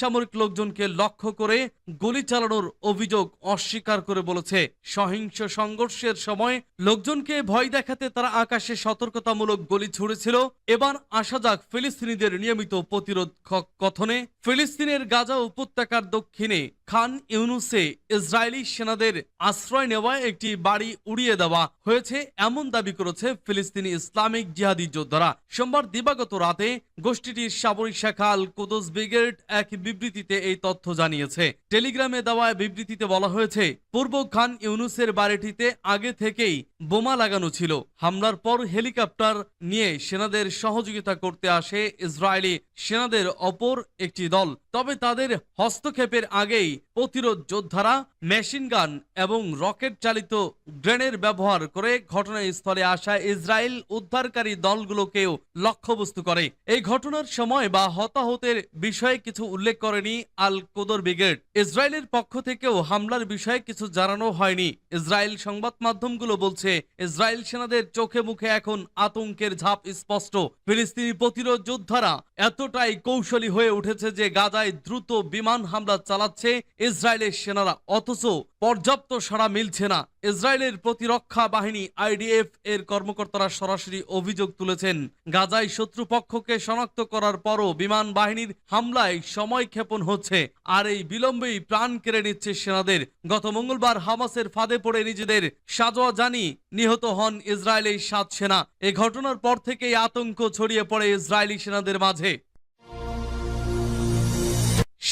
সামরিক লোকজনকে লক্ষ্য করে গুলি চালানোর অভিযোগ অস্বীকার করে বলেছে। সহিংস সংঘর্ষের সময় লোকজনকে ভয় দেখাতে তারা আকাশে সতর্কতামূলক গুলি ছুড়েছিল। এবার আসা যাক ফিলিস্তিনিদের নিয়মিত প্রতিরোধ কথনে। ফিলিস্তিনের গাজা উপত্যকার দক্ষিণে খান ইউনুসে ইসরায়েলি সেনাদের আশ্রয় নেওয়ায় একটি বাড়ি উড়িয়ে দেওয়া হয়েছে, এমন দাবি করেছে ফিলিস্তিনি ইসলামিক জিহাদি যোদ্ধারা। সোমবার দিবাগত রাতে গোষ্ঠীটির সামরিক শাখা আল কুদস ব্রিগেড এক বিবৃতিতে এই তথ্য জানিয়েছে। টেলিগ্রামে দেওয়া বিবৃতিতে বলা হয়েছে, পূর্ব খান ইউনুসের বাড়িটিতে আগে থেকেই বোমা লাগানো ছিল। হামলার পর হেলিকপ্টার নিয়ে সেনাদের সহযোগিতা করতে আসে ইসরায়েলি সেনাদের অপর একটি দল। তবে তাদের হস্তক্ষেপের আগেই প্রতিরোধ যোদ্ধারা মেশিন গান এবং রকেট চালিত গ্রেনেড ব্যবহার করে ঘটনাস্থলে আসা ইসরায়েল উদ্ধারকারী দলগুলোকেও লক্ষ্যবস্তু করে। এই ঘটনার সময় বা হতাহতের বিষয়ে কিছু উল্লেখ করেনি আল কোদর ব্রিগেড। ইসরায়েলের পক্ষ থেকেও হামলার বিষয়ে কিছু জানানো হয়নি। ইসরায়েল সংবাদ মাধ্যমগুলো বলছে, ইসরায়েল সেনাদের চোখে মুখে এখন আতঙ্কের ঝাপ স্পষ্ট। ফিলিস্তিনি প্রতিরোধ যোদ্ধারা এতটাই কৌশলী হয়ে উঠেছে যে গাজায় দ্রুত বিমান হামলা চালাচ্ছে ইসরায়েলের সেনারা, অথচ পর্যাপ্ত সাড়া মিলছে না। ইসরায়েলের প্রতিরক্ষা বাহিনী, আইডিএফ এর কর্মকর্তারা সরাসরি অভিযোগ তুলেছেন। গাজায় শত্রুপক্ষকে শনাক্ত করার পরও বিমান বাহিনীর হামলায় সময় ক্ষেপণ হচ্ছে, আর এই বিলম্বেই প্রাণ কেড়ে নিচ্ছে সেনাদের। গত মঙ্গলবার হামাসের ফাঁদে পড়ে নিজেদের সাজোয়া জানি নিহত হন ইসরায়েলের সাত সেনা। এ ঘটনার পর থেকেই আতঙ্ক ছড়িয়ে পড়ে ইসরায়েলি সেনাদের মাঝে।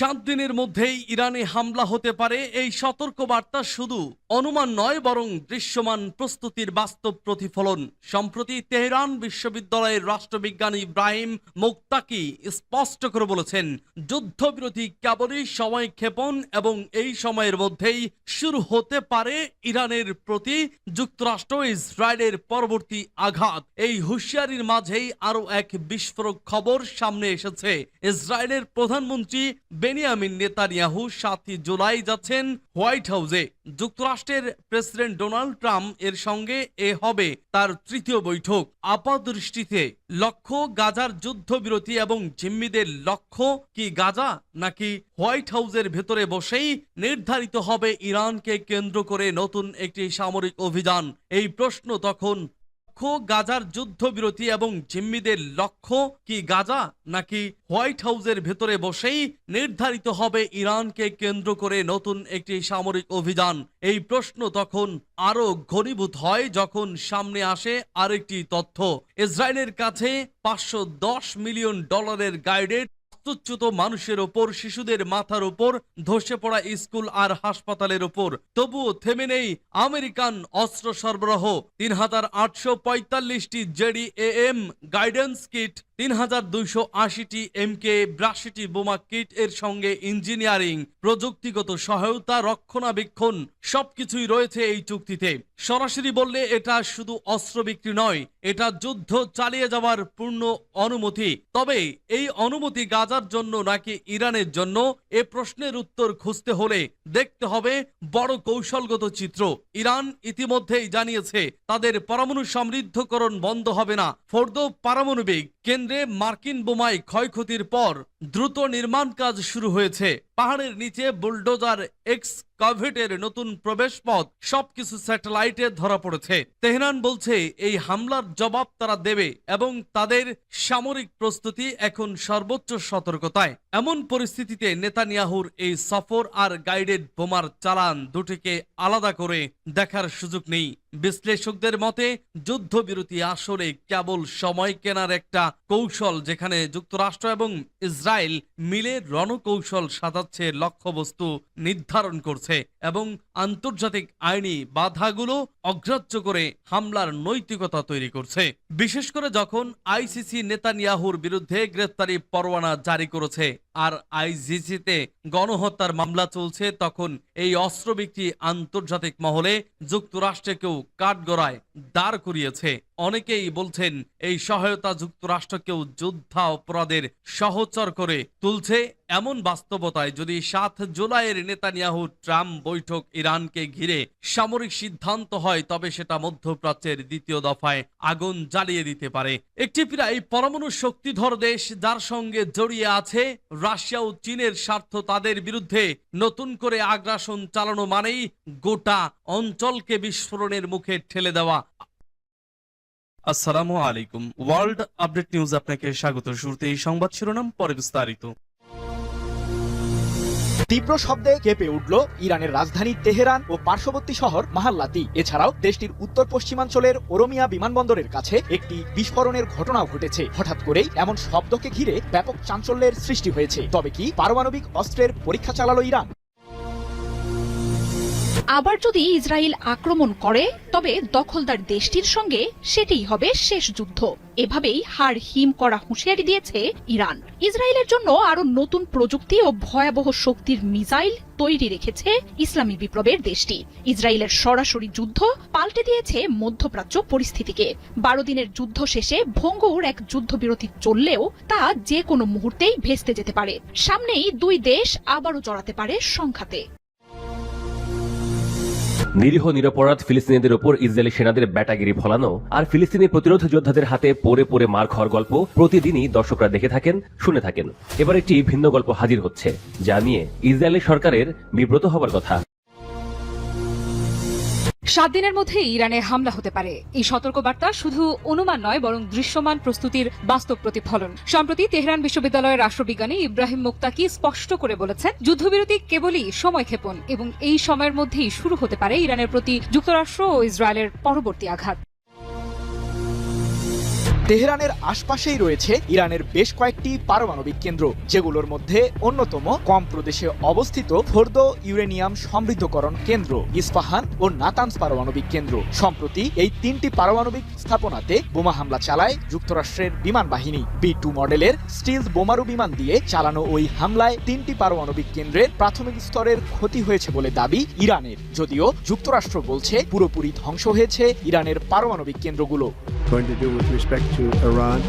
সাত দিনের মধ্যেই ইরানে হামলা হতে পারে। এই সতর্কবার্তা শুধু অনুমান নয় বরং দৃশ্যমান প্রস্তুতির বাস্তব প্রতিফলন। সম্প্রতি তেহরান বিশ্ববিদ্যালয়ের রাষ্ট্রবিজ্ঞানী ইব্রাহিম মুক্তাকি স্পষ্ট করে বলেছেন, যুদ্ধবিরতি কেবলই সময় ক্ষেপণ এবং এই সময়ের মধ্যেই শুরু হতে পারে ইরানের প্রতি যুক্তরাষ্ট্র ইসরায়েলের পরবর্তী আঘাত। এই হুঁশিয়ারির মাঝেই আরও এক বিস্ফোরক খবর সামনে এসেছে। ইসরায়েলের প্রধানমন্ত্রী বেনিয়ামিন নেতানিয়াহু সাতই জুলাই যাচ্ছেন হোয়াইট হাউসে। যুক্তরাষ্ট্রের প্রেসিডেন্ট ডোনাল্ড ট্রাম্প এর সঙ্গে এ হবে তার তৃতীয় বৈঠক। আপাতদৃষ্টিতে লক্ষ্য গাজার যুদ্ধবিরতি এবং জিম্মিদের লক্ষ্য কি গাজা নাকি হোয়াইট হাউসের ভেতরে বসেই নির্ধারিত হবে ইরানকে কেন্দ্র করে নতুন একটি সামরিক অভিযান? এই প্রশ্ন তখন লক্ষ্য গাজার যুদ্ধবিরতি এবং জিম্মিদের লক্ষ্য কি গাজা নাকি হোয়াইট হাউসের ভেতরে বসেই নির্ধারিত হবে ইরানকে কেন্দ্র করে নতুন একটি সামরিক অভিযান? এই প্রশ্ন তখন আরও ঘনীভূত হয় যখন সামনে আসে আরেকটি তথ্য। ইসরায়েলের কাছে পাঁচশো দশ মিলিয়ন ডলারের গাইডেড বাস্তুচ্যুত মানুষের ওপর, শিশুদের মাথার ওপর, ধসে পড়া স্কুল আর হাসপাতালের ওপর। তবুও থেমে নেই আমেরিকান অস্ত্র সরবরাহ। তিন হাজার আটশো পঁয়তাল্লিশটি জেডি এম গাইডেন্স কিট তিন হাজার দুইশো আশিটি এম কে বিরাশিটি বোমা কিট এর সঙ্গে ইঞ্জিনিয়ারিং প্রযুক্তিগত সহায়তা, রক্ষণাবেক্ষণ, সবকিছুই রয়েছে এই চুক্তিতে। সরাসরি বললে এটা শুধু অস্ত্র বিক্রি নয়, এটা যুদ্ধ চালিয়ে যাওয়ার পূর্ণ অনুমতি। তবে এই অনুমতি গাজার জন্য নাকি ইরানের জন্য? এ প্রশ্নের উত্তর খুঁজতে হলে দেখতে হবে বড় কৌশলগত চিত্র। ইরান ইতিমধ্যেই জানিয়েছে, তাদের পরমাণু সমৃদ্ধকরণ বন্ধ হবে না। ফোর্দ পারমাণবিক কেন্দ্রে মার্কিন বোমায় ক্ষয়ক্ষতির পর দ্রুত নির্মাণ কাজ শুরু হয়েছে। পাহাড়ের নিচে বুলডোজার এক্স কাভেটের নতুন প্রবেশ পথ সবকিছু স্যাটেলাইটে ধরা পড়েছে। তেহরান বলছে, এই হামলার জবাব তারা দেবে এবং তাদের সামরিক প্রস্তুতি এখন সর্বোচ্চ সতর্কতায়। এমন পরিস্থিতিতে নেতানিয়াহুর এই সফর আর গাইডেড বোমার চালান দুটিকে আলাদা করে দেখার সুযোগ নেই। বিশ্লেষকদের মতে, যুদ্ধবিরতি আসলে কেবল সময় কেনার একটা কৌশল যেখানে যুক্তরাষ্ট্র এবং ইসরায়েল মিলে রণকৌশল সাজাচ্ছে লক্ষ্যবস্তু নির্ধারণ করছে এবং আন্তর্জাতিক আইনি বাধাগুলো অগ্রাহ্য করে হামলার নৈতিকতা তৈরি করছে। বিশেষ করে যখন আইসিসি নেতানিয়াহুর বিরুদ্ধে গ্রেফতারি পরোয়ানা জারি করেছে আর আইসিসিতে গণহত্যার মামলা চলছে, তখন এই অস্ত্র বিক্রি আন্তর্জাতিক মহলে যুক্তরাষ্ট্রকেও কাঠগড়ায় দাঁড় করিয়েছে। অনেকেই বলছেন, এই সহায়তা যুক্তরাষ্ট্রকেও যুদ্ধা অপরাধের সহচর করে তুলছে। এমন বাস্তবতায় যদি সাত জুলাইয়ের নেতানিয়াহু ট্রাম্প বৈঠক ইরানকে ঘিরে সামরিক সিদ্ধান্ত হয়, তবে সেটা মধ্যপ্রাচ্যের দ্বিতীয় দফায় আগুন জ্বালিয়ে দিতে পারে। একটি প্রায় পরমাণু শক্তিধর দেশ যার সঙ্গে জড়িয়ে আছে, রাশিয়া ও চীনের স্বার্থ তাদের বিরুদ্ধে নতুন করে আগ্রাসন চালানো মানেই গোটা অঞ্চলকে বিস্ফোরণের মুখে ঠেলে দেওয়া। আসসালামু আলাইকুম। ওয়ার্ল্ড আপডেট নিউজ আপনাকে স্বাগত। শুরুতে এই সংবাদ শিরোনাম, পরে বিস্তারিত। তীব্র শব্দে কেঁপে উঠল ইরানের রাজধানী তেহরান ও পার্শ্ববর্তী শহর মাহাল্লাতি। এছাড়াও দেশটির উত্তর পশ্চিমাঞ্চলের ওরমিয়া বিমানবন্দরের কাছে একটি বিস্ফোরণের ঘটনাও ঘটেছে। হঠাৎ করেই এমন শব্দকে ঘিরে ব্যাপক চাঞ্চল্যের সৃষ্টি হয়েছে। তবে কি পারমাণবিক অস্ত্রের পরীক্ষা চালালো ইরান? আবার যদি ইসরায়েল আক্রমণ করে, তবে দখলদার দেশটির সঙ্গে সেটিই হবে শেষ যুদ্ধ। এভাবেই হার হিম করা হুঁশিয়ারি দিয়েছে ইরান। ইসরায়েলের জন্য আরও নতুন প্রযুক্তি ও ভয়াবহ শক্তির মিসাইল তৈরি রেখেছে ইসলামী বিপ্লবের দেশটি। ইসরায়েলের সরাসরি যুদ্ধ পাল্টে দিয়েছে মধ্যপ্রাচ্য পরিস্থিতিকে। বারো দিনের যুদ্ধ শেষে ভঙ্গুর এক যুদ্ধবিরতি চললেও তা যে কোনো মুহূর্তেই ভেস্তে যেতে পারে। সামনেই দুই দেশ আবারও জড়াতে পারে সংঘাতে। নিরীহ, নিরপরাধ ফিলিস্তিনিদের উপর ইসরায়েলি সেনাদের ব্যাটাগিরি ফলানো আর ফিলিস্তিনি প্রতিরোধ যোদ্ধাদের হাতে পরে পরে মার খাওয়ার গল্প প্রতিদিনই দর্শকরা দেখে থাকেন, শুনে থাকেন। এবার একটি ভিন্ন গল্প হাজির হচ্ছে, যা নিয়ে ইসরায়েলি সরকারের বিব্রত হবার কথা। সাত দিনের মধ্যে ইরানে হামলা হতে পারে। এই সতর্কবার্তা শুধু অনুমান নয়, বরং দৃশ্যমান প্রস্তুতির বাস্তব প্রতিফলন। সম্প্রতি তেহরান বিশ্ববিদ্যালয়ের রাষ্ট্রবিজ্ঞানী ইব্রাহিম মুক্তাকি স্পষ্ট করে বলেছেন, যুদ্ধবিরতি কেবলই সময় ক্ষেপণ এবং এই সময়ের মধ্যেই শুরু হতে পারে ইরানের প্রতি যুক্তরাষ্ট্র ও ইসরায়েলের পরবর্তী আঘাত। তেহরানের আশপাশেই রয়েছে ইরানের বেশ কয়েকটি পারমাণবিক কেন্দ্র, যেগুলোর মধ্যে অন্যতম কম প্রদেশে অবস্থিত ফোর্দো ইউরেনিয়াম সমৃদ্ধকরণ কেন্দ্র, ইস্পাহান ও নাতানস পারমাণবিক কেন্দ্র। সম্প্রতি এই তিনটি পারমাণবিক স্থাপনাতে বোমা হামলা চালায় যুক্তরাষ্ট্রের বিমান বাহিনী। বি টু মডেলের স্টিলস বোমারু বিমান দিয়ে চালানো ওই হামলায় তিনটি পারমাণবিক কেন্দ্রের প্রাথমিক স্তরের ক্ষতি হয়েছে বলে দাবি ইরানের। যদিও যুক্তরাষ্ট্র বলছে পুরোপুরি ধ্বংস হয়েছে ইরানের পারমাণবিক কেন্দ্রগুলো। To Iran.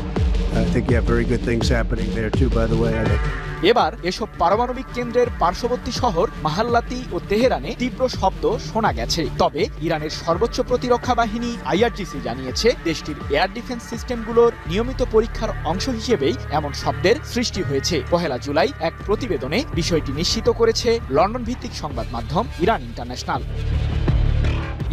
I think you have very good things happening there too, by the way. I think এবার এসব পারমাণবিক কেন্দ্রের পার্শ্ববর্তী শহর মাহাল্লাতি ও তেহরানে তীব্র শব্দ শোনা গেছে তবে ইরানের সর্বোচ্চ প্রতিরক্ষা বাহিনী আইআরজিসি জানিয়েছে দেশটির এয়ার ডিফেন্স সিস্টেমগুলোর নিয়মিত পরীক্ষার অংশ হিসেবেই এমন শব্দের সৃষ্টি হয়েছে পহেলা জুলাই এক প্রতিবেদনে বিষয়টি নিশ্চিত করেছে লন্ডন ভিত্তিক সংবাদ মাধ্যম ইরান ইন্টারন্যাশনাল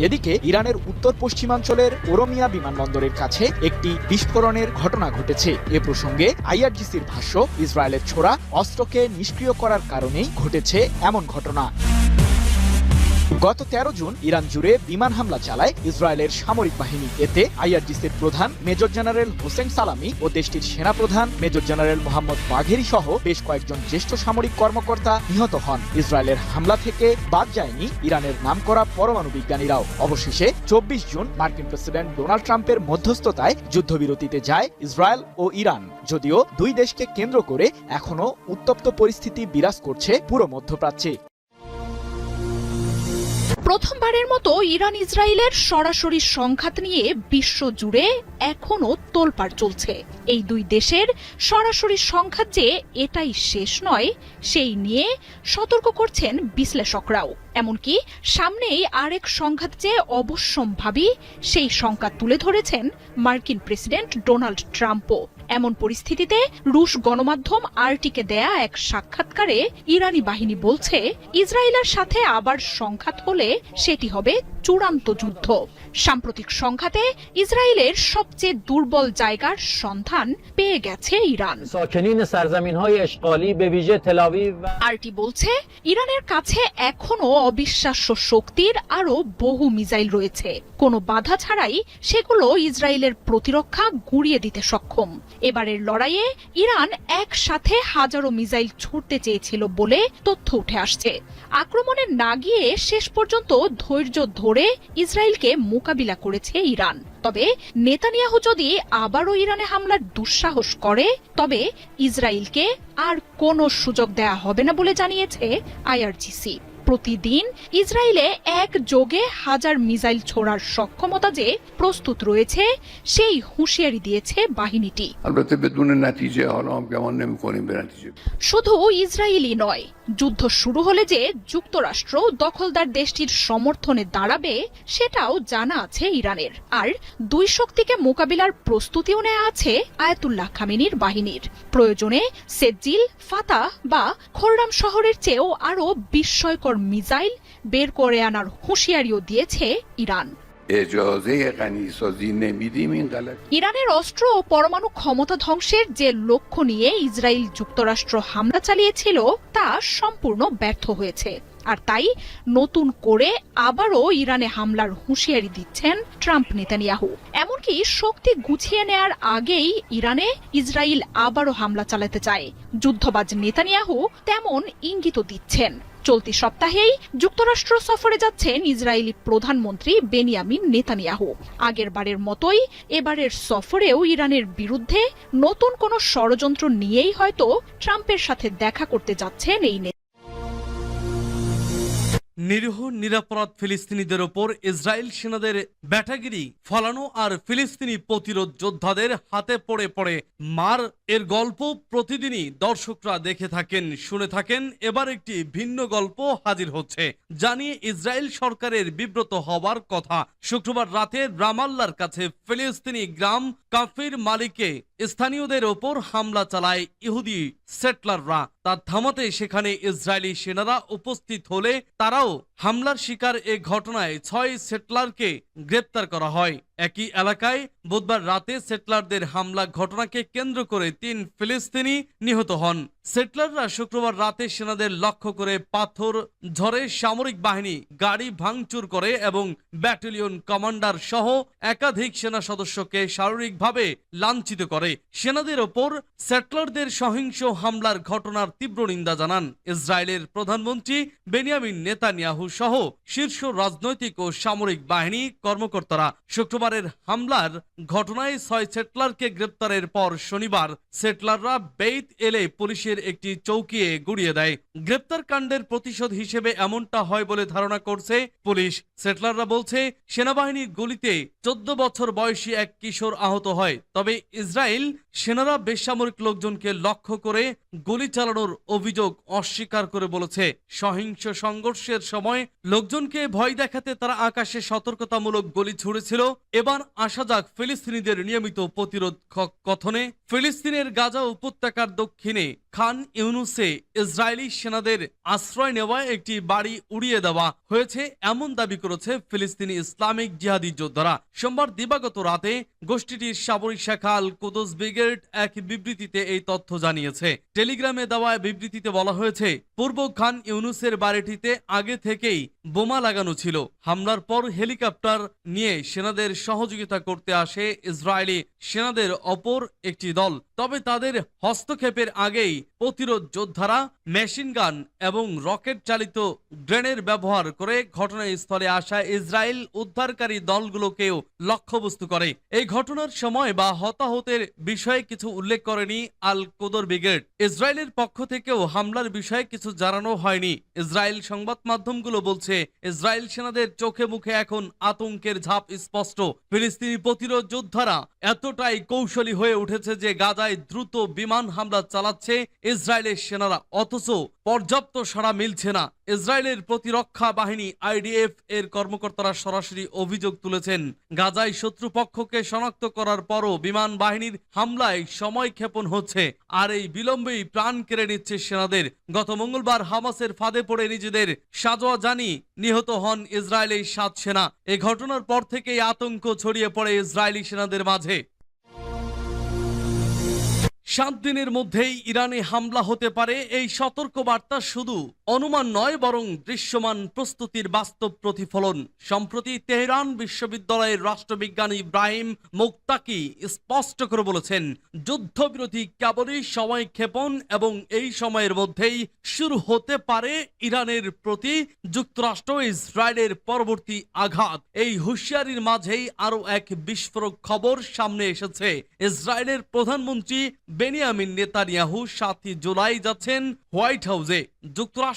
এদিকে ইরানের উত্তর পশ্চিমাঞ্চলের ওরমিয়া বিমানবন্দরের কাছে একটি বিস্ফোরণের ঘটনা ঘটেছে। এ প্রসঙ্গে আইআরজিসির ভাষ্য, ইসরায়েলের ছোড়া অস্ত্রকে নিষ্ক্রিয় করার কারণেই ঘটেছে এমন ঘটনা। গত তেরো জুন ইরান জুড়ে বিমান হামলা চালায় ইসরায়েলের সামরিক বাহিনী। এতে আইআরজিসির প্রধান মেজর জেনারেল হোসেন সালামি ও দেশটির সেনাপ্রধান মেজর জেনারেল মোহাম্মদ বাঘেরি সহ বেশ কয়েকজন জ্যেষ্ঠ সামরিক কর্মকর্তা নিহত হন। ইসরায়েলের হামলা থেকে বাদ যায়নি ইরানের নামকরা পরমাণু বিজ্ঞানীরাও। অবশেষে চব্বিশ জুন মার্কিন প্রেসিডেন্ট ডোনাল্ড ট্রাম্পের মধ্যস্থতায় যুদ্ধবিরতিতে যায় ইসরায়েল ও ইরান। যদিও দুই দেশকে কেন্দ্র করে এখনও উত্তপ্ত পরিস্থিতি বিরাজ করছে পুরো মধ্যপ্রাচ্যে। প্রথমবারের মতো ইরান ইসরায়েলের সরাসরি সংঘাত নিয়ে বিশ্ব জুড়ে এখনও তোলপাড় চলছে। এই দুই দেশের সরাসরি সংঘাত যে এটাই শেষ নয়, সেই নিয়ে সতর্ক করছেন বিশ্লেষকরাও। এমনকি সামনেই আরেক সংঘাত যে অবশ্যম্ভাবী, সেই সংখ্যা তুলে ধরেছেন মার্কিন প্রেসিডেন্ট ডোনাল্ড ট্রাম্পও। এমন পরিস্থিতিতে রুশ গণমাধ্যম আরটিকে দেয়া এক সাক্ষাৎকারে ইরানি বাহিনী বলছে, ইসরায়েলের সাথে আবার সংঘাত হলে সেটি হবে চূড়ান্ত যুদ্ধ। সাম্প্রতিক সংঘাতে ইসরায়েলের সবচেয়ে দুর্বল জায়গার সন্ধান পেয়ে গেছে ইরান। আরটি বলছে ইরানের কাছে এখনও অবিশ্বাস্য শক্তির আরও বহু মিসাইল রয়েছে। কোনো বাধা ছাড়াই সেগুলো ইসরায়েলের প্রতিরক্ষা গুড়িয়ে দিতে সক্ষম। এবারের লড়াইয়ে ইরান একসাথে হাজারো মিসাইল ছুটতে চেয়েছিল বলে তথ্য উঠে আসছে। আক্রমণে না গিয়ে শেষ পর্যন্ত ধৈর্য ধরে ইসরায়েলকে মোকাবিলা করেছে ইরান। তবে নেতানিয়াহু যদি আবারও ইরানে হামলার দুঃসাহস করে, তবে ইসরায়েলকে আর কোনো সুযোগ দেয়া হবে না বলে জানিয়েছে আইআরজিসি প্রতিদিন ইসরায়েলে এক যোগে হাজার মিসাইল ছোড়ার সক্ষমতা যে প্রস্তুত রয়েছে সেই হুঁশিয়ারি দিয়েছে বাহিনীটি। শুধু ইসরায়েলই নয় যুদ্ধ শুরু হলে যে যুক্তরাষ্ট্র দখলদার দেশটির সমর্থনে দাঁড়াবে সেটাও জানা আছে ইরানের। আর দুই শক্তিকে মোকাবিলার প্রস্তুতিও নেওয়া আছে আয়াতুল্লাহ খামিনীর বাহিনীর। প্রয়োজনে সেজিল ফাতা বা খোররাম শহরের চেয়েও আরও বিস্ময়কর মিসাইল বের করে আনার হুঁশিয়ারিও দিয়েছে ইরান। ইরানের অস্ত্র ও পরমাণু ক্ষমতা ধ্বংসের যে লক্ষ্য নিয়ে ইসরায়েল যুক্তরাষ্ট্র হামলা চালিয়েছিল তা সম্পূর্ণ ব্যর্থ হয়েছে। আর তাই নতুন করে আবারও ইরানে হামলার হুঁশিয়ারি দিচ্ছেন ট্রাম্প নেতানিয়াহু। এমনকি শক্তি গুছিয়ে নেয়ার আগেই ইরানে ইসরায়েল আবারও হামলা চালাতে চায়। যুদ্ধবাজ নেতানিয়াহু তেমন ইঙ্গিত দিচ্ছেন। চলতি সপ্তাহেই যুক্তরাষ্ট্র সফরে যাচ্ছেন ইসরায়েলি প্রধানমন্ত্রী বেনিয়ামিন নেতানিয়াহু। আগের বারের মতোই এবারের সফরেও ইরানের বিরুদ্ধে নতুন কোনো ষড়যন্ত্র নিয়েই হয়তো ট্রাম্পের সাথে দেখা করতে যাচ্ছেন এই নেতা নিরীহ, নিরাপরাধ ফিলিস্তিনিদের ওপর ইসরায়েল সেনাদের ব্যাটাগিরি ফলানো আর ফিলিস্তিনি প্রতিরোধ যোদ্ধাদের হাতে পড়ে পড়ে মার। এর গল্প প্রতিদিনই দর্শকরা দেখে থাকেন, শুনে থাকেন। এবার একটি ভিন্ন গল্প হাজির হচ্ছে, জানিয়ে ইসরায়েল সরকারের বিব্রত হওয়ার কথা। শুক্রবার রাতে রামাল্লার কাছে ফিলিস্তিনি গ্রাম কাফির মালিকে স্থানীয়দের ওপর হামলা চালায় ইহুদি সেটলাররা। তার থামাতে সেখানে ইসরায়েলি সেনারা উপস্থিত হলে তারাও হামলার শিকার এ ঘটনায় ছয় সেটলারকে গ্রেপ্তার করা হয়। একই এলাকায় বুধবার রাতে সেটলারদের হামলা ঘটনাকে কেন্দ্র করে তিন ফিলিস্তিনি নিহত হন। সেটলাররা শুক্রবার রাতে সেনাদের লক্ষ্য করে পাথর ঝড়ে সামরিক বাহিনী, গাড়ি ভাঙচুর করে এবং ব্যাটালিয়ন কমান্ডার সহ একাধিক সেনা সদস্যকে শারীরিকভাবে লাঞ্ছিত করে। সেনাদের ওপর সেটলারদের সহিংস হামলার ঘটনার তীব্র নিন্দা জানান। ইসরায়েলের প্রধানমন্ত্রী বেনিয়ামিন নেতানিয়াহু সহ শীর্ষ রাজনৈতিক ও সামরিক বাহিনী কর্মকর্তারা শুক্রবারের হামলার ঘটনায় ছয় সেটলারকে গ্রেপ্তারের পর শনিবার সেটলাররা বেইত এলে পুলিশের একটি চৌকিয়ে গুড়িয়ে দেয়। গ্রেপ্তার কাণ্ডের প্রতিশোধ হিসেবে এমনটা হয় বলে ধারণা করছে পুলিশ। সেটলাররা বলছে সেনাবাহিনীর গুলিতে চোদ্দ বছর বয়সী এক কিশোর আহত হয়। তবে ইসরায়েল সেনারা বেসামরিক লোকজনকে লক্ষ্য করে গুলি চালানোর অভিযোগ অস্বীকার করে বলেছে। সহিংস সংঘর্ষের সময় লোকজনকে ভয় দেখাতে তারা আকাশে সতর্কতামূলক গলি ছুড়েছিল। এবার আসা যাক ফিলিস্তিনিদের নিয়মিত প্রতিরোধ কথনে। ফিলিস্তিনের গাজা উপত্যকার দক্ষিণে খান ইউনুসে ইসরায়েলি সেনাদের আশ্রয় নেওয়া একটি বাড়ি উড়িয়ে দেওয়া হয়েছে, এমন দাবি করেছে ফিলিস্তিনি ইসলামিক জিহাদি যোদ্ধারা। সোমবার দিবাগত রাতে গোষ্ঠীটির সামরিক শাখা আল কুদস ব্রিগেড এক বিবৃতিতে এই তথ্য জানিয়েছে। টেলিগ্রামে দেওয়া বিবৃতিতে বলা হয়েছে, পূর্ব খান ইউনুসের বাড়িটিতে আগে থেকেই বোমা লাগানো ছিল। হামলার পর হেলিকপ্টার নিয়ে সেনাদের সহযোগিতা করতে আসে ইসরায়েলি সেনাদের অপর একটি দল। তবে তাদের হস্তক্ষেপের আগেই প্রতিরোধ যোদ্ধারা মেশিন গান এবং রকেট চালিত গ্রেনেড ব্যবহার করে ঘটনাস্থলে আসা ইসরায়েল উদ্ধারকারী দলগুলোকেও লক্ষ্যবস্তু করে। এই ঘটনার সময় বা হতাহতের বিষয়ে কিছু উল্লেখ করেনি আল কোদর ব্রিগেড ইসরায়েলের পক্ষ থেকেও হামলার বিষয়ে কিছু জানানো হয়নি। ইসরায়েল সংবাদ মাধ্যমগুলো বলছে, ইসরায়েল সেনাদের চোখে মুখে এখন আতঙ্কের ঝাপ স্পষ্ট। ফিলিস্তিনি প্রতিরোধ যোদ্ধারা এতটাই কৌশলী হয়ে উঠেছে যে গাজায় দ্রুত বিমান হামলা চালাচ্ছে ইসরায়েলের সেনারা, অথচ পর্যাপ্ত সাড়া মিলছে না। ইসরায়েলের প্রতিরক্ষা বাহিনী, আইডিএফ এর কর্মকর্তারা সরাসরি অভিযোগ তুলেছেন। গাজায় শত্রুপক্ষকে শনাক্ত করার পরও বিমান বাহিনীর হামলায় সময় ক্ষেপণ হচ্ছে, আর এই বিলম্বেই প্রাণ কেড়ে নিচ্ছে সেনাদের। গত মঙ্গলবার হামাসের ফাঁদে পড়ে নিজেদের সাজোয়া জানি নিহত হন ইসরায়েলের সাত সেনা। এ ঘটনার পর থেকেই আতঙ্ক ছড়িয়ে পড়ে ইসরায়েলি সেনাদের মাঝে। সাত দিনের মধ্যেই ইরানে হামলা হতে পারে। এই সতর্কবার্তা শুধু অনুমান নয়, বরং দৃশ্যমান প্রস্তুতির বাস্তব প্রতিফলন। সম্প্রতি তেহরান বিশ্ববিদ্যালয়ের রাষ্ট্রবিজ্ঞানী ইব্রাহিম মুক্তাকি স্পষ্ট করে বলেছেন, যুদ্ধবিরতি কেবলই সময় ক্ষেপণ এবং এই সময়ের মধ্যেই শুরু হতে পারে ইরানের প্রতি যুক্তরাষ্ট্র ইসরায়েলের পরবর্তী আঘাত। এই হুঁশিয়ারির মাঝেই আরও এক বিস্ফোরক খবর সামনে এসেছে। ইসরায়েলের প্রধানমন্ত্রী বেনিয়ামিন নেতানিয়াহু সাতই জুলাই যাচ্ছেন হোয়াইট হাউসে।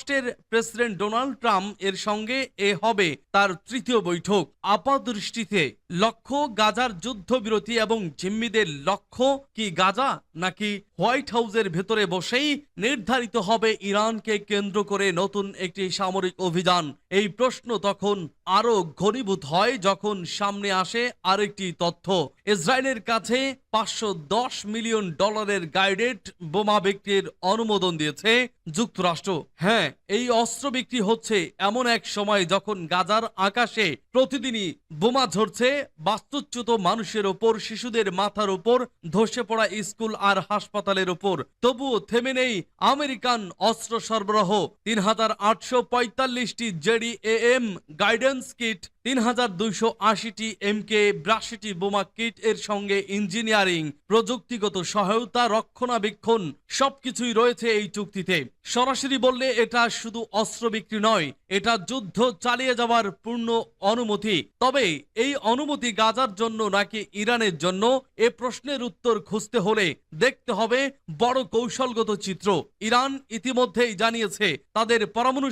যুক্তরাষ্ট্রের প্রেসিডেন্ট ডোনাল্ড ট্রাম্প এর সঙ্গে এ হবে তার তৃতীয় বৈঠক। আপাতদৃষ্টিতে লক্ষ্য গাজার যুদ্ধবিরতি এবং জিম্মিদের লক্ষ্য কি গাজা? নাকি হোয়াইট হাউসের ভেতরে বসেই নির্ধারিত হবে ইরানকে কেন্দ্র করে নতুন একটি সামরিক অভিযান? এই প্রশ্ন তখন আরও ঘনীভূত হয় যখন সামনে আসে আরেকটি তথ্য। ইসরায়েলের কাছে পাঁচশো দশ মিলিয়ন ডলারের গাইডেড বোমা বিক্রির অনুমোদন দিয়েছে যুক্তরাষ্ট্র। হ্যাঁ এই অস্ত্র বিক্রি হচ্ছে এমন এক সময় যখন গাজার আকাশে প্রতিদিনই বোমা ঝরছে, বাস্তুচ্যুত মানুষের ওপর, শিশুদের মাথার ওপর ধসে পড়া স্কুল আর হাসপাতালের উপর। তবুও থেমে নেই আমেরিকান অস্ত্র সরবরাহ। তিন হাজার আটশো পঁয়তাল্লিশটি জেডি এম গাইডেন্স কিট তিন হাজার দুইশো আশিটি বোমা কিট এর সঙ্গে ইঞ্জিনিয়ারিং, প্রযুক্তিগত সহায়তা, রক্ষণাবেক্ষণ সবকিছুই রয়েছে এই চুক্তিতে। সরাসরি বললে এটা শুধু অস্ত্র বিক্রি নয়, এটা যুদ্ধ চালিয়ে যাওয়ার পূর্ণ অনুমতি। তবে এই অনুমতি গাজার জন্য নাকি ইরানের জন্য? এ প্রশ্নের উত্তর খুঁজতে হলে দেখতে হবে বড় কৌশলগত চিত্র। ইরান ইতিমধ্যেই জানিয়েছে তাদের পরমাণু